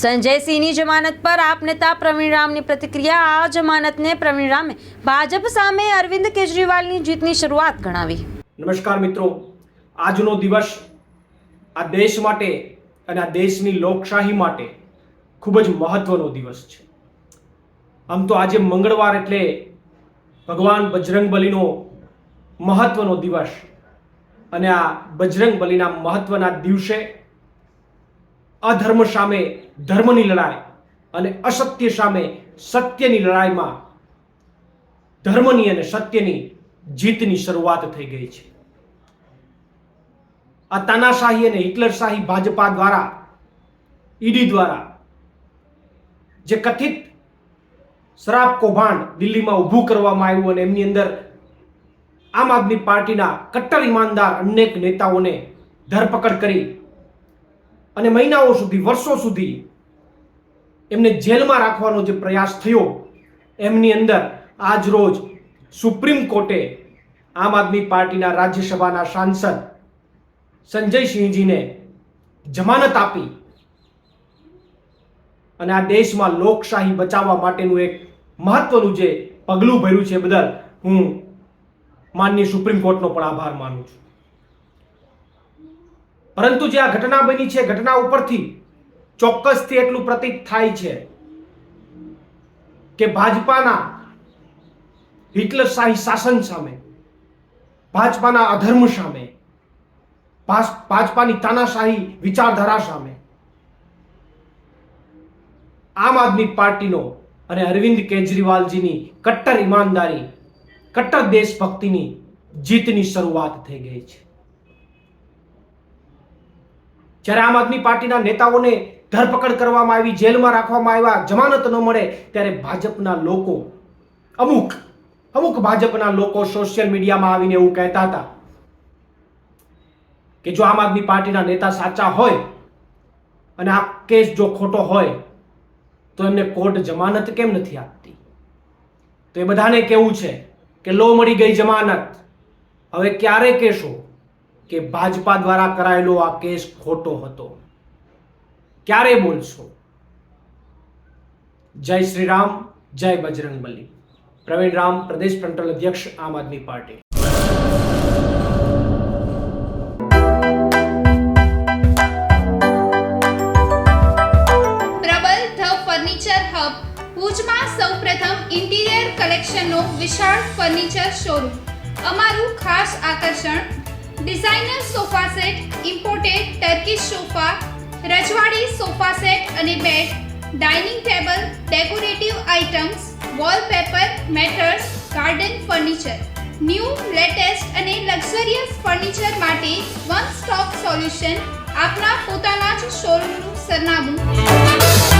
સંજય સિંહની જમાનત પર આપ નેતા પ્રવીણ રામની પ્રતિક્રિયા. આ જમાનતને પ્રવીણ રામે ભાજપ સામે અરવિંદ કેજરીવાલની જીતની શરૂઆત ગણાવી. નમસ્કાર મિત્રો. આજનો દિવસ આ દેશ માટે અને આ દેશની લોકશાહી માટે ખૂબ જ મહત્વનો દિવસ છે. આમ તો આજે મંગળવાર એટલે ભગવાન બજરંગ બલીનો મહત્વનો દિવસ. અને આ બજરંગ બલીના મહત્વના દિવસે અધર્મ સામે ધર્મની લડાઈ અને અસત્ય સામે સત્યની લડાઈમાં ધર્મની અને સત્યની જીતની શરૂઆત થઈ ગઈ છે. આ તાનાશાહી અને હિટલરશાહી ભાજપા દ્વારા, ઈડી દ્વારા જે કથિત શરાબ કૌભાંડ દિલ્હીમાં ઊભું કરવામાં આવ્યું અને એમની અંદર આમ આદમી પાર્ટીના કટ્ટર ઈમાનદાર અનેક નેતાઓને ધરપકડ કરી અને મહિનાઓ સુધી, વર્ષો સુધી એમને જેલમાં રાખવાનો જે પ્રયાસ થયો, એમની અંદર આજ રોજ સુપ્રીમ કોર્ટે આમ આદમી પાર્ટીના રાજ્યસભાના સાંસદ સંજયસિંહજીને જમાનત આપી અને આ દેશમાં લોકશાહી બચાવવા માટેનું એક મહત્વનું જે પગલું ભર્યું છે બદલ હું માનનીય સુપ્રીમ કોર્ટનો પણ આભાર માનું છું. પરંતુ જે આ ઘટના બની છે, ઘટના ઉપરથી ચોક્કસથી એટલું પ્રતીત થાય છે કે ભાજપાના હિટલરશાહી શાસન સામે, ભાજપાના અધર્મ સામે ભાજ- ભાજપાની તાનાશાહી વિચારધારા સામે આમ આદમી પાર્ટીનો અને અરવિંદ કેજરીવાલજીની કટ્ટર ઈમાનદારી, કટ્ટર દેશભક્તિની જીતની શરૂઆત થઈ ગઈ છે. જ્યારે આમ આદમી પાર્ટીના નેતાઓને ધરપકડ કરવામાં આવી, જેલમાં રાખવામાં આવ્યા, જમાનત ન મળે, ત્યારે ભાજપના લોકો, અમુક અમુક ભાજપના લોકો સોશિયલ મીડિયામાં આવીને એવું કહેતા હતા કે જો આમ આદમી પાર્ટીના નેતા સાચા હોય અને આ કેસ જો ખોટો હોય, તો એમને કોર્ટ જમાનત કેમ નથી આપતી? તો એ બધાને કેવું છે કે લો મળી ગઈ જમાનત. હવે ક્યારે કહેશો? કે ભાજપા દ્વારા કરાયેલો આ કેસ ખોટો હતો. ક્યારે બોલશો? જય શ્રી રામ જય બજરંગ બલી. પ્રવીણ રામ, પ્રદેશ ફ્રન્ટલ અધ્યક્ષ, આમ આદમી પાર્ટી. સૌપ્રથમ ઇન્ટિરિયર કલેક્શનનો વિશાળ ફર્નિચર શોરૂમ. અમારું ખાસ આકર્ષણ designer sofa set imported Turkish sofa રજવાડી સોફા સેટ અને bed dining table decorative items wallpaper mattress garden furniture new latest અને લક્ઝરિયસ ફર્નિચર માટે વન સ્ટોપ સોલ્યુશન આપના પોતાના જ શોરૂમનું સરનામું.